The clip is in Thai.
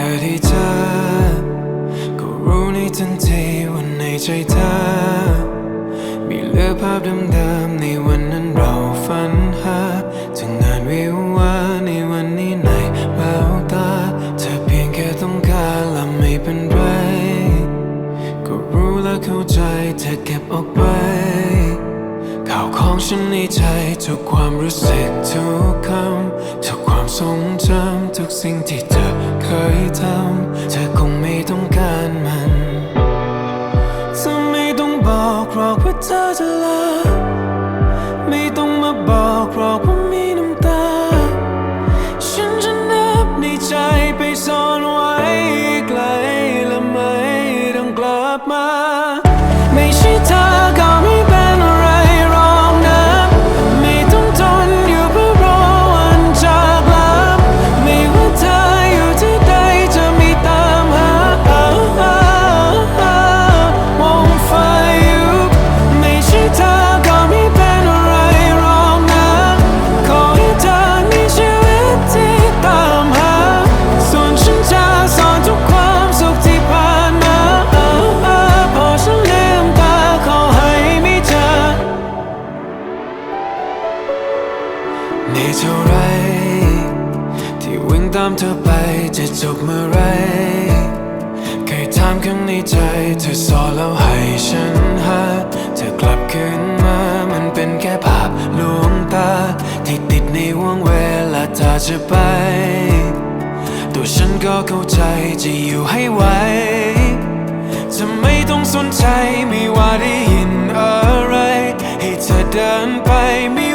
ค่ได้เจอ ก็รู้ในทันทีว่าในใจเธอ มีเลือภาพเดิมๆในวันนั้นเราฝันหาถึงงานวิวาวของฉันในใจทุกความรู้สึกทุกคำทุกความทรงจำทุกสิ่งที่เธอเคยทำเธอคงไม่ต้องการมันเธอไม่ต้องบอกหรอกว่าเธอจะลา เท่าไร ที่วิ่งตามเธอไปจะจบเมื่อไรเคยถามข้างในใจ เธอสอนแล้วให้ฉันหา เธอกลับคืนมา มันเป็นแค่ภาพลวงตา ที่ติดในวงเวลาเธอจะไป ตัวฉันก็เข้าใจจะอยู่ให้ไหวจะไม่ต้องสนใจไม่ว่าได้ยินอะไร ให้เธอเดินไปไม่